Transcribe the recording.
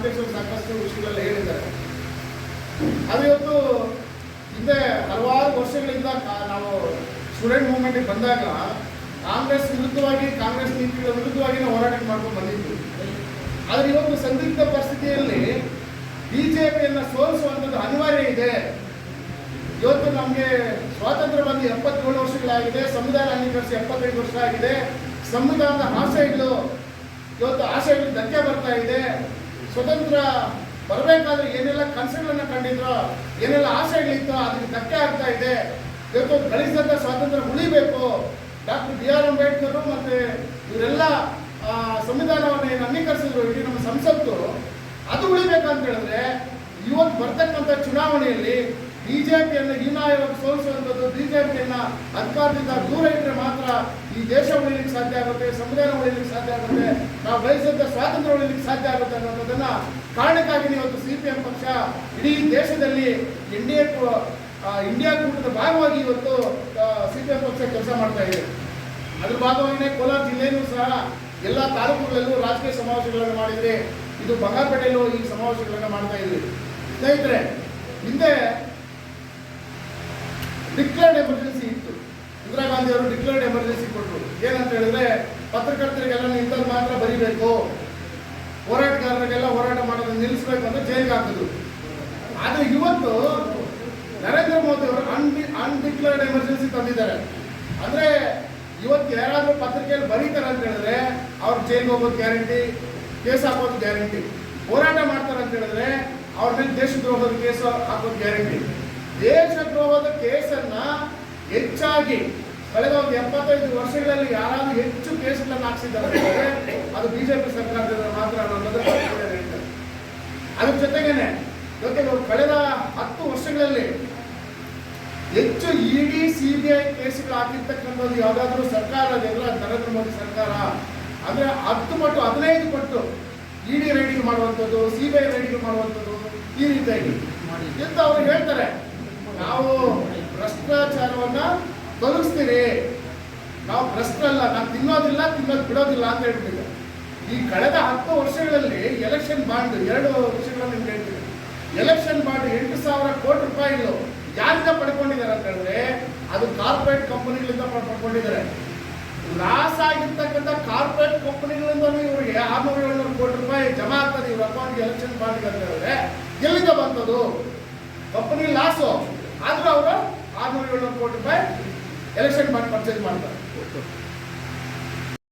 ಅಧ್ಯಕ್ಷರು ಸಾಕಷ್ಟು ವಿಷಯಗಳೆಲ್ಲ ಹೇಳಿದ್ದಾರೆ. ಅದು ಇವತ್ತು ಹಿಂದೆ ಹಲವಾರು ವರ್ಷಗಳಿಂದ ನಾವು ಸ್ಟೂಡೆಂಟ್ ಮೂವ್ಮೆಂಟಿಗೆ ಬಂದಾಗ ಕಾಂಗ್ರೆಸ್ ವಿರುದ್ಧವಾಗಿ ಕಾಂಗ್ರೆಸ್ ನೀತಿಗಳ ವಿರುದ್ಧವಾಗಿ ನಾವು ಹೋರಾಟ ಮಾಡ್ಕೊಂಡು ಬಂದಿದ್ವಿ. ಆದರೆ ಇವತ್ತು ಸಂದಿಗ್ಧ ಪರಿಸ್ಥಿತಿಯಲ್ಲಿ ಬಿ ಜೆ ಪಿಯನ್ನು ಸೋಲಿಸುವಂಥದ್ದು ಅನಿವಾರ್ಯ ಇದೆ. ಇವತ್ತು ನಮಗೆ ಸ್ವಾತಂತ್ರ್ಯ ಬಂದು ಎಪ್ಪತ್ತೇಳು ವರ್ಷಗಳಾಗಿದೆ, ಸಂವಿಧಾನ ಅಂಗೀಕರಿಸಿ ಎಪ್ಪತ್ತೈದು ವರ್ಷ ಆಗಿದೆ, ಸಂವಿಧಾನದ ಆಶಯಗಳು, ಇವತ್ತು ಆಶಯಗಳು ಧಕ್ಕೆ ಬರ್ತಾ ಇದೆ. ಸ್ವತಂತ್ರ ಬರಬೇಕಾದ್ರೆ ಏನೆಲ್ಲ ಕನಸುಗಳನ್ನ ಕಂಡಿದ್ರೋ, ಏನೆಲ್ಲ ಆಸೆಗಳಿತ್ತೋ ಅದಕ್ಕೆ ಧಕ್ಕೆ ಆಗ್ತಾ ಇದೆ. ಇವತ್ತು ಗಳಿಸಿದಂಥ ಸ್ವಾತಂತ್ರ್ಯ ಉಳಿಬೇಕು. ಡಾಕ್ಟರ್ ಬಿ ಆರ್ ಅಂಬೇಡ್ಕರ್ ಮತ್ತೆ ಇವರೆಲ್ಲ ಸಂವಿಧಾನವನ್ನು ಏನು ಅಂಗೀಕರಿಸಿದ್ರು ಇಡೀ ನಮ್ಮ ಸಂಸತ್ತು. ಅದು ಉಳಿಬೇಕಂತ ಹೇಳಿದ್ರೆ, ಇವತ್ತು ಬರ್ತಕ್ಕಂಥ ಚುನಾವಣೆಯಲ್ಲಿ ಬಿಜೆಪಿಯನ್ನು ಹೀನಾಯವಾಗಿ ಸೋಲಿಸುವಂಥದ್ದು ಬಿಜೆಪಿಯನ್ನು ಅಧಿಕಾರದಿಂದ ದೂರ ಇಟ್ಟರೆ ಮಾತ್ರ ಈ ದೇಶ ಉಳಿಲಿಕ್ಕೆ ಸಾಧ್ಯ ಆಗುತ್ತೆ, ಸಂವಿಧಾನ ಉಳಿಲಿಕ್ಕೆ ಸಾಧ್ಯ ಆಗುತ್ತೆ, ನಾವು ಬಯಸಿದ್ದ ಸ್ವಾತಂತ್ರ್ಯ ಉಳಿಲಿಕ್ಕೆ ಸಾಧ್ಯ ಆಗುತ್ತೆ ಅನ್ನೋದನ್ನ ಕಾರಣಕ್ಕಾಗಿ ಇವತ್ತು ಸಿ ಪಿ ಎಂ ಪಕ್ಷ ಇಡೀ ದೇಶದಲ್ಲಿ ಎ ಇಂಡಿಯಾ ಕೂಟದ ಭಾಗವಾಗಿ ಇವತ್ತು ಸಿ ಪಿ ಎಂ ಪಕ್ಷ ಕೆಲಸ ಮಾಡ್ತಾ ಇದೆ. ಅದ್ರ ಭಾಗವಾಗಿನೇ ಕೋಲಾರ ಜಿಲ್ಲೆಯಲ್ಲೂ ಸಹ ಎಲ್ಲ ತಾಲೂಕುಗಳಲ್ಲೂ ರಾಜಕೀಯ ಸಮಾವೇಶಗಳನ್ನು ಮಾಡಿದ್ರೆ ಇದು ಬಂಗಾರಪೇಟೆಯಲ್ಲೂ ಈ ಸಮಾವೇಶಗಳನ್ನು ಮಾಡ್ತಾ ಇದ್ವಿ. ಸ್ನೇಹಿತರೆ, ಹಿಂದೆ ಡಿಕ್ಲೇರ್ಡ್ ಎಮರ್ಜೆನ್ಸಿ ಇತ್ತು. ಇಂದಿರಾ ಗಾಂಧಿ ಅವರು ಡಿಕ್ಲೇರ್ಡ್ ಎಮರ್ಜೆನ್ಸಿ ಕೊಟ್ಟರು ಏನಂತ ಹೇಳಿದ್ರೆ, ಪತ್ರಕರ್ತರಿಗೆಲ್ಲ ಇಂಥದ್ದು ಮಾತ್ರ ಬರಿಬೇಕು. ಹೋರಾಟಗಾರರಿಗೆಲ್ಲ ಹೋರಾಟ ಮಾಡೋದನ್ನ ನಿಲ್ಲಿಸಬೇಕು ಅಂತ ಜೈಲಿಗೆ ಹಾಕಿದ್ರು. ಆದ್ರೆ ಇವತ್ತು ನರೇಂದ್ರ ಮೋದಿ ಅವರು ಅನ್ಡಿ ಅನ್ಡಿಕ್ಲೇರ್ಡ್ ಎಮರ್ಜೆನ್ಸಿ ತಂದಿದ್ದಾರೆ. ಅಂದ್ರೆ ಇವತ್ತು ಯಾರಾದ್ರೂ ಪತ್ರಿಕೆಯಲ್ಲಿ ಬರೀತಾರೆ ಅಂತ ಹೇಳಿದ್ರೆ, ಅವ್ರು ಜೈಲಿಗೆ ಹೋಗೋದು ಗ್ಯಾರಂಟಿ ಕೇಸ್ ಹಾಕೋದು ಗ್ಯಾರಂಟಿ ಹೋರಾಟ ಮಾಡ್ತಾರೆ ಅಂತ ಹೇಳಿದ್ರೆ, ಅವ್ರ ಮೇಲೆ ದೇಶದ್ರೋಹದ ಕೇಸ್ ಹಾಕೋದು ಗ್ಯಾರಂಟಿ ದೇಶದ್ರೋಹದ ಕೇಸನ್ನ ಹೆಚ್ಚಾಗಿ ಕಳೆದ ಒಂದು ಎಪ್ಪತ್ತೈದು ವರ್ಷಗಳಲ್ಲಿ ಯಾರಾದ್ರೂ ಹೆಚ್ಚು ಕೇಸ್ಗಳನ್ನು ಹಾಕ್ಸಿದ್ದಾರೆ ಅದು ಬಿಜೆಪಿ ಸರ್ಕಾರದಿಂದ ಮಾತ್ರ ಅನ್ನೋದು ಹೇಳ್ತಾರೆ. ಅದ್ರ ಜೊತೆಗೇನೆ ಜೊತೆಗೆ ಕಳೆದ ಹತ್ತು ವರ್ಷಗಳಲ್ಲಿ ಹೆಚ್ಚು ಇಡಿ, ಸಿಬಿಐ ಕೇಸ್ಗಳು ಹಾಕಿರ್ತಕ್ಕಂಥದ್ದು ಯಾವುದಾದ್ರೂ ಸರ್ಕಾರ ಅದೆಲ್ಲ ನರೇಂದ್ರ ಮೋದಿ ಸರ್ಕಾರ. ಅಂದ್ರೆ ಹತ್ತು ಪಟ್ಟು, ಹದಿನೈದು ಪಟ್ಟು ಇಡಿ ರೈಡಿಂಗ್ ಮಾಡುವಂಥದ್ದು, ಸಿಬಿಐ ರೈಡಿಂಗ್ ಮಾಡುವಂಥದ್ದು ಈ ರೀತಿಯಾಗಿ. ಅಂತ ಅವ್ರು ಹೇಳ್ತಾರೆ? ನಾವು ಭ್ರಷ್ಟಾಚಾರವನ್ನ ತೊಲಗಿಸ್ತೀರಿ ನಾವು ಭ್ರಷ್ಟರಲ್ಲ ನಾವು ತಿನ್ನೋದಿಲ್ಲ, ತಿನ್ನೋದು ಬಿಡೋದಿಲ್ಲ ಅಂತ ಹೇಳ್ತೀವಿ ಈ ಕಳೆದ ಹತ್ತು ವರ್ಷಗಳಲ್ಲಿ ಎಲೆಕ್ಷನ್ ಬಾಂಡ್ ಎರಡು ವಿಷಯಗಳನ್ನು ನಿಮ್ಗೆ ಹೇಳ್ತೀವಿ ಎಲೆಕ್ಷನ್ ಬಾಂಡ್ ಎಂಟು ಸಾವಿರ ಕೋಟಿ ರೂಪಾಯಿಗಳು ಯಾರಿಂದ ಪಡ್ಕೊಂಡಿದ್ದಾರೆ ಅಂತ ಹೇಳಿದ್ರೆ, ಅದು ಕಾರ್ಪೊರೇಟ್ ಕಂಪನಿಗಳಿಂದ ಪಡ್- ಪಡ್ಕೊಂಡಿದ್ದಾರೆ. ಲಾಸ್ ಆಗಿರ್ತಕ್ಕಂಥ ಕಾರ್ಪೊರೇಟ್ ಕಂಪನಿಗಳಿಂದ ಇವರಿಗೆ ಆರ್ನೂರ ಏಳ್ನೂರು ಕೋಟಿ ರೂಪಾಯಿ ಜಮಾ ಆಗ್ತದೆ ಇವ್ರ ಅಕೌಂಟ್ಗೆ ಎಲೆಕ್ಷನ್ ಬಾಂಡ್ಗೆ ಅಂತ ಹೇಳಿದ್ರೆ, ಎಲ್ಲಿಂದ ಬಂತದು ಕಂಪನಿ ಲಾಸು. ಆದ್ರೂ ಅವರು ಆರ್ನೂರ ಏಳ್ನೂರು ಕೋಟಿ ರೂಪಾಯಿ ಎಲೆಕ್ಷನ್ ಬಾಂಡ್ ಪರ್ಚೇಸ್ ಮಾಡ್ತಾರೆ